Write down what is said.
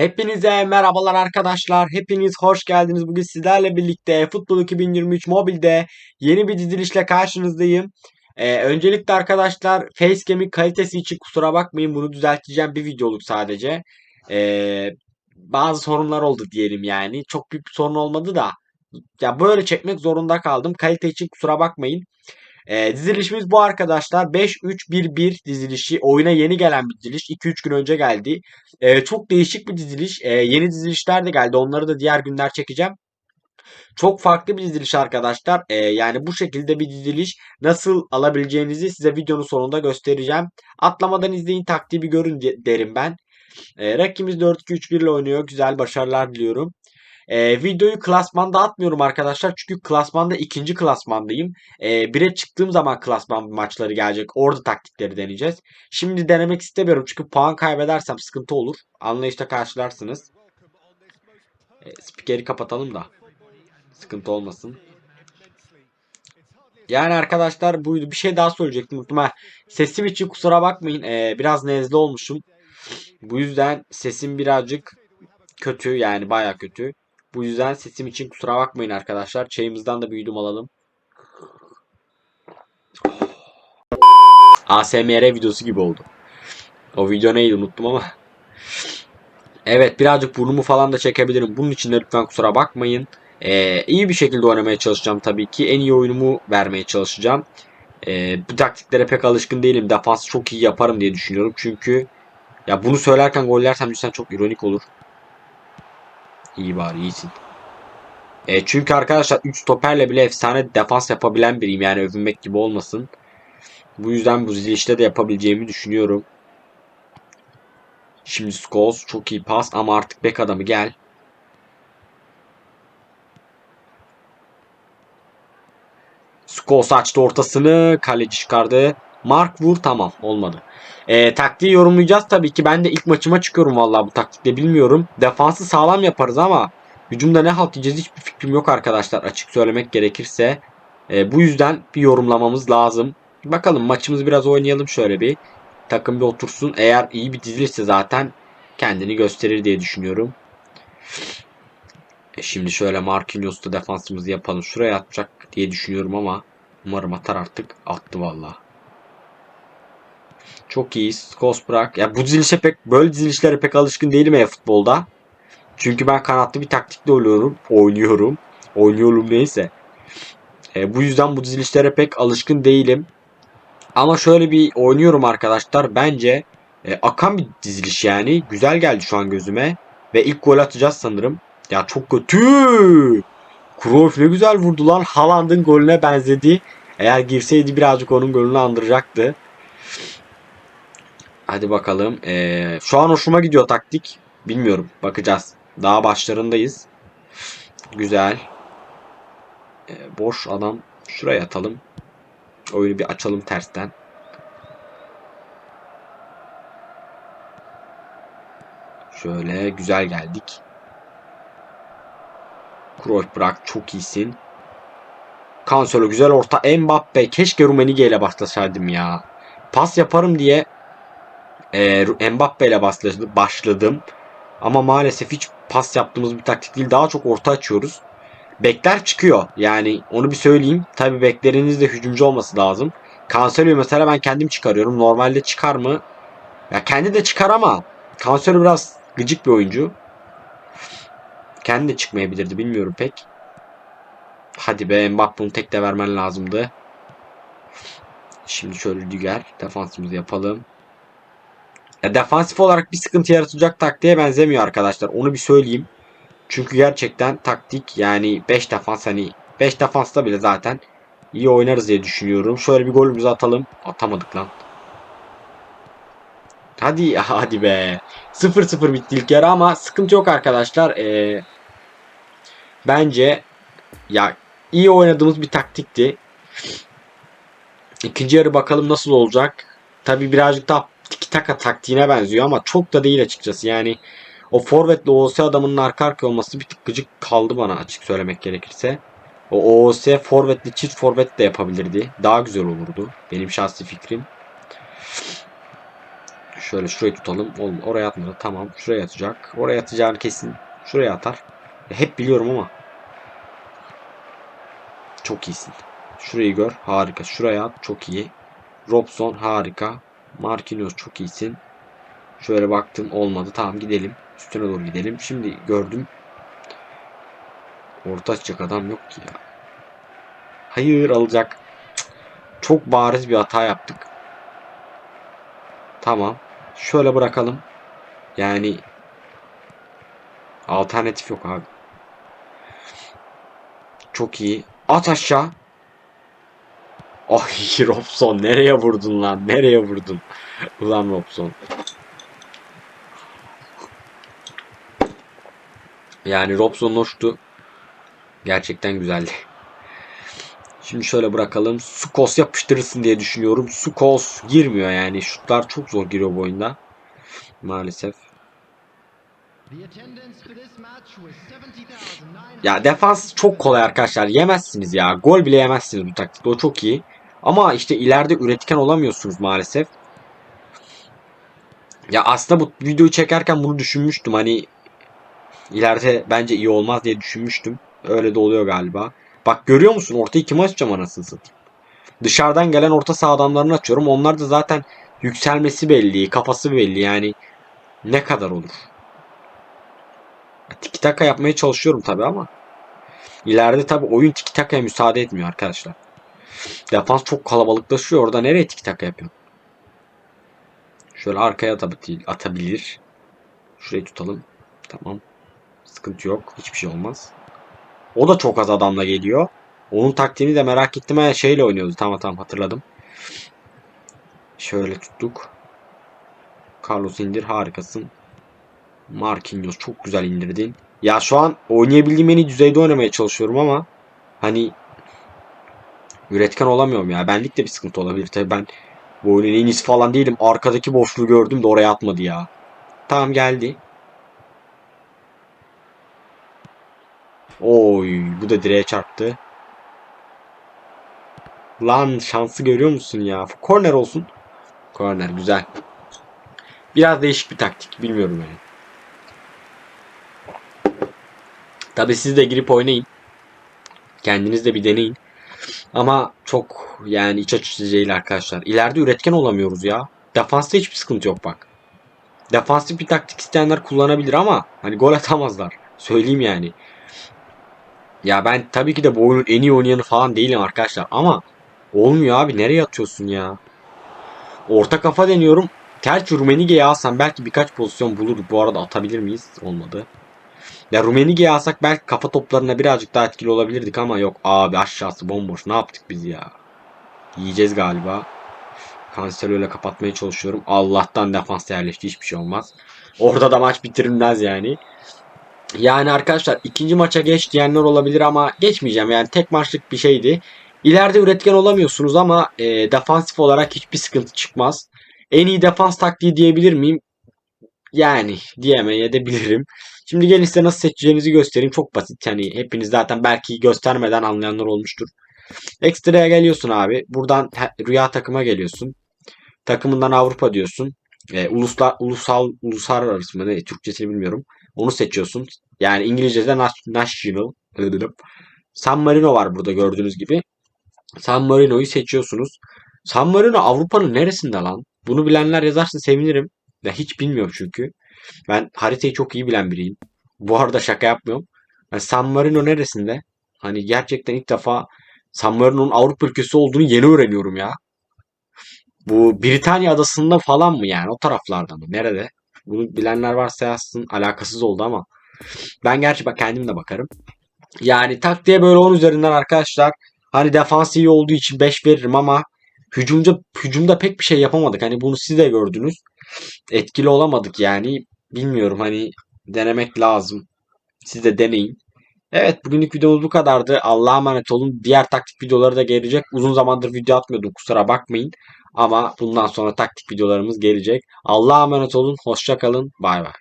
Hepinize merhabalar arkadaşlar. Hepiniz hoş geldiniz. Bugün sizlerle birlikte Futbol 2023 mobilde yeni bir dizilişle karşınızdayım. Ee, öncelikle arkadaşlar facecam'in kalitesi için kusura bakmayın. Bunu düzelteceğim bir videoluk sadece. Ee, bazı sorunlar oldu diyelim yani. Çok büyük bir sorun olmadı da. Ya böyle çekmek zorunda kaldım. Kalite için kusura bakmayın. E, dizilişimiz bu arkadaşlar. 5-3-1-1 dizilişi. Oyuna yeni gelen bir diziliş. 2-3 gün önce geldi. E, çok değişik bir diziliş. E, yeni dizilişler de geldi. Onları da diğer günler çekeceğim. Çok farklı bir diziliş arkadaşlar. E, yani bu şekilde bir diziliş nasıl alabileceğinizi size videonun sonunda göstereceğim. Atlamadan izleyin taktiği bir görün derim ben. E, rakibimiz 4-2-3-1 ile oynuyor. Güzel başarılar diliyorum. E, videoyu klasmanda atmıyorum arkadaşlar. Çünkü klasmanda ikinci klasmandayım. E, bire çıktığım zaman klasman maçları gelecek. Orada taktikleri deneyeceğiz. Şimdi denemek istemiyorum. Çünkü puan kaybedersem sıkıntı olur. Anlayışla karşılarsınız. E, spikeri kapatalım da. Sıkıntı olmasın. Yani arkadaşlar buydu. Bir şey daha söyleyecektim. Unuttum Sesim için kusura bakmayın. Ee, biraz nezle olmuşum. Bu yüzden sesim birazcık kötü. Yani baya kötü. Bu yüzden sesim için kusura bakmayın arkadaşlar. Çayımızdan da bir yudum alalım. ASMR videosu gibi oldu. O video neydi unuttum ama. Evet birazcık burnumu falan da çekebilirim. Bunun için de lütfen kusura bakmayın. Ee, iyi bir şekilde oynamaya çalışacağım tabii ki. En iyi oyunumu vermeye çalışacağım. Ee, bu taktiklere pek alışkın değilim. Defans çok iyi yaparım diye düşünüyorum. Çünkü ya bunu söylerken gol yersem lütfen çok ironik olur. İyi bari iyisin. E, çünkü arkadaşlar 3 stoperle bile efsane defans yapabilen biriyim. Yani övünmek gibi olmasın. Bu yüzden bu zilişte de yapabileceğimi düşünüyorum. Şimdi Scholes çok iyi pas ama artık bek adamı gel. Scholes açtı ortasını. Kaleci çıkardı. Mark vur tamam olmadı. E, taktiği yorumlayacağız tabii ki. Ben de ilk maçıma çıkıyorum vallahi bu taktikte bilmiyorum. Defansı sağlam yaparız ama hücumda ne halt yiyeceğiz hiçbir fikrim yok arkadaşlar açık söylemek gerekirse. E, bu yüzden bir yorumlamamız lazım. Bakalım maçımızı biraz oynayalım şöyle bir. Takım bir otursun. Eğer iyi bir dizilirse zaten kendini gösterir diye düşünüyorum. E şimdi şöyle Marquinhos'ta defansımızı yapalım. Şuraya atacak diye düşünüyorum ama umarım atar artık. Attı vallahi. Çok iyi. Skos bırak. Ya bu dizilişe pek böyle dizilişlere pek alışkın değilim ya futbolda. Çünkü ben kanatlı bir taktikle oynuyorum. Oynuyorum. Oynuyorum neyse. E, bu yüzden bu dizilişlere pek alışkın değilim. Ama şöyle bir oynuyorum arkadaşlar. Bence e, akan bir diziliş yani. Güzel geldi şu an gözüme. Ve ilk gol atacağız sanırım. Ya çok kötü. Cruyff ne güzel vurdu lan. Haaland'ın golüne benzedi. Eğer girseydi birazcık onun golünü andıracaktı. Hadi bakalım. Ee, şu an hoşuma gidiyor taktik. Bilmiyorum. Bakacağız. Daha başlarındayız. Güzel. Ee, boş adam. Şuraya atalım. Oyunu bir açalım tersten. Şöyle güzel geldik. Cruyff bırak çok iyisin. Cancelo güzel orta. Mbappe keşke Rumenige ile başlasaydım ya. Pas yaparım diye e, Mbappe ile başladım. Ama maalesef hiç pas yaptığımız bir taktik değil. Daha çok orta açıyoruz. Bekler çıkıyor. Yani onu bir söyleyeyim. Tabi bekleriniz de hücumcu olması lazım. Cancelo mesela ben kendim çıkarıyorum. Normalde çıkar mı? Ya kendi de çıkar ama Cancelo biraz gıcık bir oyuncu. Kendi de çıkmayabilirdi bilmiyorum pek. Hadi be Mbappe'nin tek de vermen lazımdı. Şimdi şöyle Rüdiger defansımızı yapalım. Ya defansif olarak bir sıkıntı yaratacak taktiğe benzemiyor arkadaşlar. Onu bir söyleyeyim. Çünkü gerçekten taktik yani 5 defans hani 5 defansta bile zaten iyi oynarız diye düşünüyorum. Şöyle bir golümüzü atalım. Atamadık lan. Hadi hadi be. 0-0 bitti ilk yarı ama sıkıntı yok arkadaşlar. Ee, bence ya iyi oynadığımız bir taktikti. İkinci yarı bakalım nasıl olacak. Tabi birazcık daha tiki taka taktiğine benziyor ama çok da değil açıkçası. Yani o forvetle OOS adamının arka arka olması bir tık gıcık kaldı bana açık söylemek gerekirse. O OOS forvetle çift forvet de yapabilirdi. Daha güzel olurdu. Benim şahsi fikrim. Şöyle şurayı tutalım. Oğlum oraya atmadı. Tamam. Şuraya atacak. Oraya atacağını kesin. Şuraya atar. Hep biliyorum ama. Çok iyisin. Şurayı gör. Harika. Şuraya at. Çok iyi. Robson harika. Marquinhos çok iyisin. Şöyle baktım olmadı. Tamam gidelim. Üstüne doğru gidelim. Şimdi gördüm. Orta açacak adam yok ki ya. Hayır alacak. Çok bariz bir hata yaptık. Tamam. Şöyle bırakalım. Yani alternatif yok abi. Çok iyi. At aşağı. Ay Robson nereye vurdun lan? Nereye vurdun? Ulan Robson. Yani Robson hoştu. Gerçekten güzeldi. Şimdi şöyle bırakalım. Sukos yapıştırırsın diye düşünüyorum. Sukos girmiyor yani. Şutlar çok zor giriyor bu oyunda. Maalesef. Ya defans çok kolay arkadaşlar. Yemezsiniz ya. Gol bile yemezsiniz bu taktikte. O çok iyi. Ama işte ileride üretken olamıyorsunuz maalesef. Ya aslında bu videoyu çekerken bunu düşünmüştüm. Hani ileride bence iyi olmaz diye düşünmüştüm. Öyle de oluyor galiba. Bak görüyor musun? Ortayı kim açacağım anasını satayım. Dışarıdan gelen orta saha adamlarını açıyorum. Onlar da zaten yükselmesi belli. Kafası belli yani. Ne kadar olur? Tiki taka yapmaya çalışıyorum tabi ama. ileride tabi oyun tiki takaya müsaade etmiyor arkadaşlar. Defans çok kalabalıklaşıyor. Orada nereye tiki taka yapıyor? Şöyle arkaya atabilir. Şurayı tutalım. Tamam. Sıkıntı yok. Hiçbir şey olmaz. O da çok az adamla geliyor. Onun taktiğini de merak ettim. Ha, şeyle oynuyordu. Tamam tamam hatırladım. Şöyle tuttuk. Carlos indir harikasın. Marquinhos çok güzel indirdin. Ya şu an oynayabildiğim en iyi düzeyde oynamaya çalışıyorum ama hani üretken olamıyorum ya. Benlik de bir sıkıntı olabilir. Tabii ben bu oyunun en iyisi falan değilim. Arkadaki boşluğu gördüm de oraya atmadı ya. Tamam geldi. Oy bu da direğe çarptı. Lan şansı görüyor musun ya? Korner olsun. Korner güzel. Biraz değişik bir taktik. Bilmiyorum yani. Tabi siz de girip oynayın. Kendiniz de bir deneyin. Ama çok yani iç açıcı değil arkadaşlar. İleride üretken olamıyoruz ya. Defansta hiçbir sıkıntı yok bak. Defansif bir taktik isteyenler kullanabilir ama hani gol atamazlar. Söyleyeyim yani. Ya ben tabii ki de bu oyunun en iyi oynayanı falan değilim arkadaşlar ama olmuyor abi nereye atıyorsun ya? Orta kafa deniyorum. Gerçi Rumenige'yi alsam belki birkaç pozisyon bulurduk. Bu arada atabilir miyiz? Olmadı. Ya Rumenige'yi alsak belki kafa toplarına birazcık daha etkili olabilirdik ama yok abi aşağısı bomboş. Ne yaptık biz ya? Yiyeceğiz galiba. Cancelo ile kapatmaya çalışıyorum. Allah'tan defans yerleşti. Hiçbir şey olmaz. Orada da maç bitirilmez yani. Yani arkadaşlar ikinci maça geç diyenler olabilir ama geçmeyeceğim. Yani tek maçlık bir şeydi. İleride üretken olamıyorsunuz ama e, defansif olarak hiçbir sıkıntı çıkmaz. En iyi defans taktiği diyebilir miyim? Yani diyemeye de bilirim. Şimdi gelin size nasıl seçeceğinizi göstereyim. Çok basit. Yani hepiniz zaten belki göstermeden anlayanlar olmuştur. Ekstra'ya geliyorsun abi. Buradan rüya takıma geliyorsun. Takımından Avrupa diyorsun. E, uluslar, ulusal, uluslararası mı ne? Türkçesini bilmiyorum. Onu seçiyorsun. Yani İngilizce'de national. San Marino var burada gördüğünüz gibi. San Marino'yu seçiyorsunuz. San Marino Avrupa'nın neresinde lan? Bunu bilenler yazarsa sevinirim. Ya hiç bilmiyorum çünkü. Ben haritayı çok iyi bilen biriyim. Bu arada şaka yapmıyorum. Yani San Marino neresinde? Hani gerçekten ilk defa San Marino'nun Avrupa ülkesi olduğunu yeni öğreniyorum ya. Bu Britanya adasında falan mı yani? O taraflarda mı? Nerede? Bunu bilenler varsa yazsın. Alakasız oldu ama. Ben gerçi bak kendim de bakarım. Yani taktiğe böyle 10 üzerinden arkadaşlar. Hani defans iyi olduğu için 5 veririm ama hücumda hücumda pek bir şey yapamadık. Hani bunu siz de gördünüz. Etkili olamadık yani. Bilmiyorum hani denemek lazım. Siz de deneyin. Evet bugünlük videomuz bu kadardı. Allah'a emanet olun. Diğer taktik videoları da gelecek. Uzun zamandır video atmıyordum kusura bakmayın. Ama bundan sonra taktik videolarımız gelecek. Allah'a emanet olun. Hoşça kalın. Bay bay.